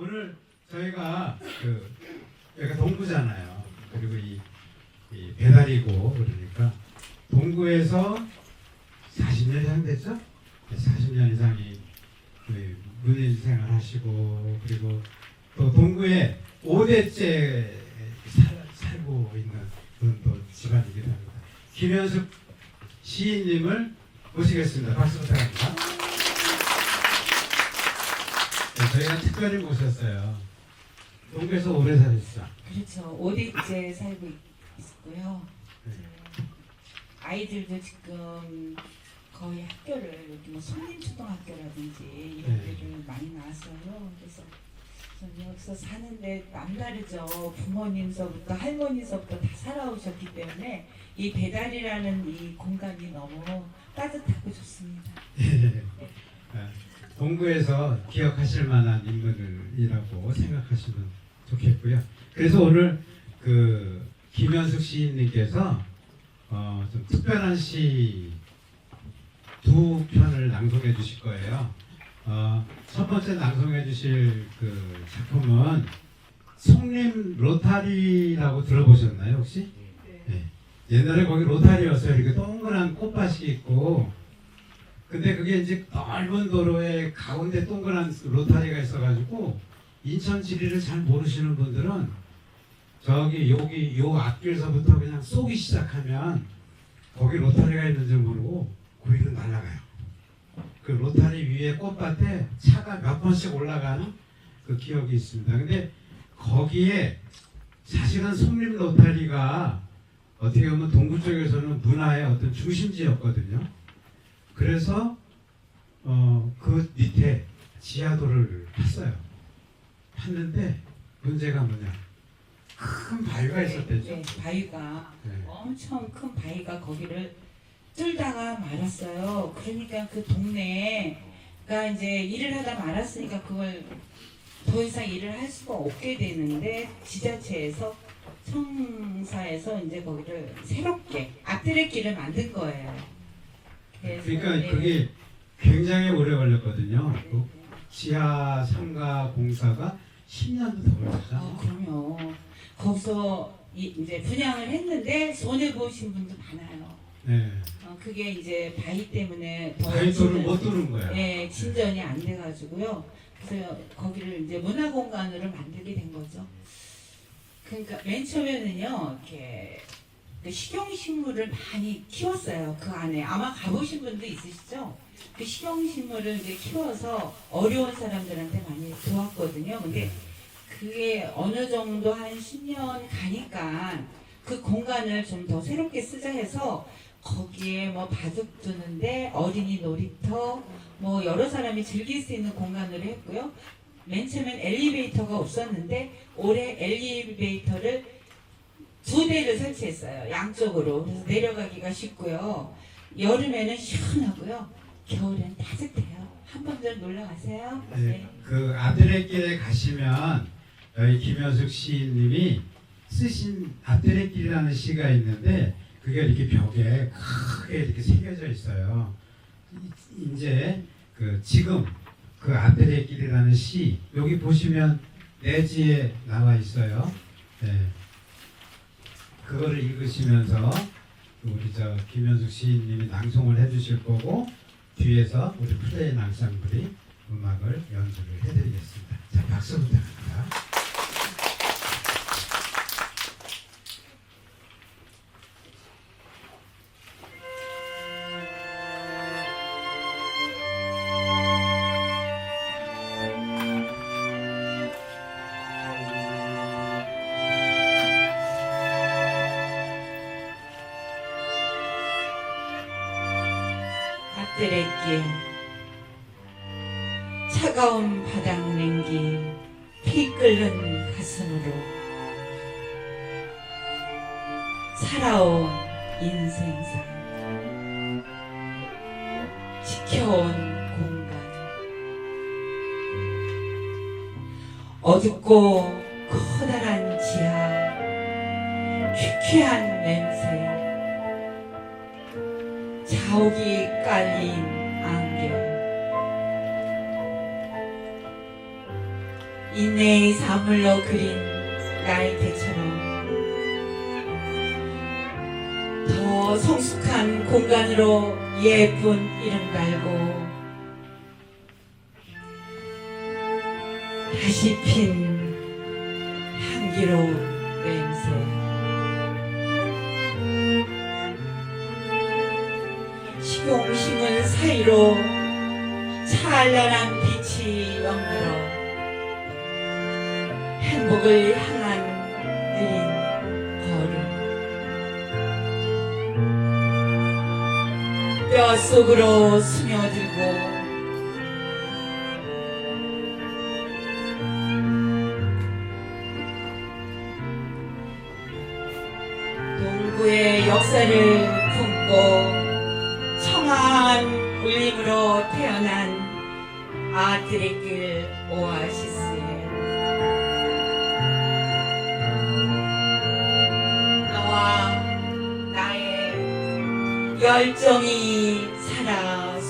오늘 저희가 그 여기가 동구잖아요. 그리고 이, 이 배달이고 그러니까 동구에서 40년 이상 됐죠? 40년 이상이 그 문인 생활 하시고 그리고 또 동구에 5대째 살, 살고 있는 또 집안이기도 합니다. 김현숙 시인님을 모시겠습니다. 박수 부탁합니다. 네, 저희가 특별히 모셨어요. 동구에서 오래 살았어. 그렇죠. 5대째 살고 있- 있고요. 네. 아이들도 지금 거의 학교를 여기 뭐 손림초등학교라든지 이런 네. 데를 많이 나왔어요. 그래서 저는 여기서 사는데 남다르죠. 부모님서부터 할머니서부터 다 살아오셨기 때문에 이 배달이라는 이 공간이 너무 따뜻하고 좋습니다. 아, 동구에서 기억하실 만한 인물이라고 생각하시면 좋겠고요. 그래서 오늘 그 김현숙 시인님께서 어, 좀 특별한 시 두 편을 낭송해 주실 거예요. 어, 첫 번째 낭송해 주실 그 작품은 송림 로타리라고 들어보셨나요 혹시? 네. 옛날에 거기 로타리였어요. 이렇게 동그란 꽃밭이 있고 근데 그게 이제 넓은 도로에 가운데 동그란 로타리가 있어가지고 인천 지리를 잘 모르시는 분들은 저기 여기 요 앞길서부터 그냥 쏘기 시작하면 거기 로타리가 있는 줄 모르고 그 위로 날아가요. 그 로타리 위에 꽃밭에 차가 몇 번씩 올라가는 그 기억이 있습니다. 근데 거기에 사실은 송림 로타리가 어떻게 보면 동구 쪽에서는 문화의 어떤 중심지였거든요. 그래서 어, 그 밑에 지하도를 팠어요. 팠는데 문제가 뭐냐? 큰 바위가 있었대죠. 네, 바위가 네. 엄청 큰 바위가 거기를 뚫다가 말았어요. 그러니까 그 동네가 이제 일을 하다 말았으니까 그걸 더 이상 일을 할 수가 없게 되는데 지자체에서 청사에서 이제 거기를 새롭게 앞드레길을 만든 거예요. 그래서, 그러니까 네. 그게 굉장히 오래 걸렸거든요. 그 지하 상가 공사가 10년도 더 아, 걸렸잖아요. 그럼요. 거기서 이, 이제 분양을 했는데 손해 보신 분도 많아요. 네. 어, 그게 이제 바위 때문에 더 바위도를 못 뚫은 거야. 예, 진전이 안 돼가지고요. 그래서 거기를 이제 문화 공간으로 만들게 된 거죠. 그러니까 맨 처음에는요, 이렇게 그 식용식물을 많이 키웠어요. 그 안에 아마 가보신 분도 있으시죠? 그 식용식물을 이제 키워서 어려운 사람들한테 많이 도왔거든요. 근데 그게 어느 정도 한 10년 가니까 그 공간을 좀 더 새롭게 쓰자 해서 거기에 뭐 바둑 두는데 어린이 놀이터 뭐 여러 사람이 즐길 수 있는 공간으로 했고요. 맨 처음엔 엘리베이터가 없었는데 올해 엘리베이터를 두 대를 설치했어요. 양쪽으로. 그래서 내려가기가 쉽고요. 여름에는 시원하고요. 겨울엔 따뜻해요. 한번더 놀러 가세요. 네. 그 아들의 길에 가시면 여기 김현숙 시인님이 쓰신 아들의 길이라는 시가 있는데 그게 이렇게 벽에 크게 이렇게 새겨져 있어요. 이- 이제 그 지금 그 아들의 길이라는 시 여기 보시면 내지에 나와 있어요. 네. 그거를 읽으시면서 우리 저 김현숙 시인님이 낭송을 해주실 거고 뒤에서 우리 플레인 앙상블이 음악을 연주를 해드리겠습니다. 자 박수 부탁합니다. 앞들의 길 차가운 바닥 냉기 피 끓는 가슴으로 살아온 인생사 지켜온 공간. 어둡고 커다란 지하 퀴퀴한 냄새 자욱이 깔린 안개 인내의 사물로 그린 나이테처럼 더 성숙한 공간으로 예쁜 이름 달고 다시 핀 향기로운 냄새 용식물 사이로 찬란한 빛이 연들어 행복을 향한 느린 걸음. 뼛속으로 스며들고 동구의 역사를 울림으로 태어난 아들의 길 오아시스에 너와 나의 열정이 살아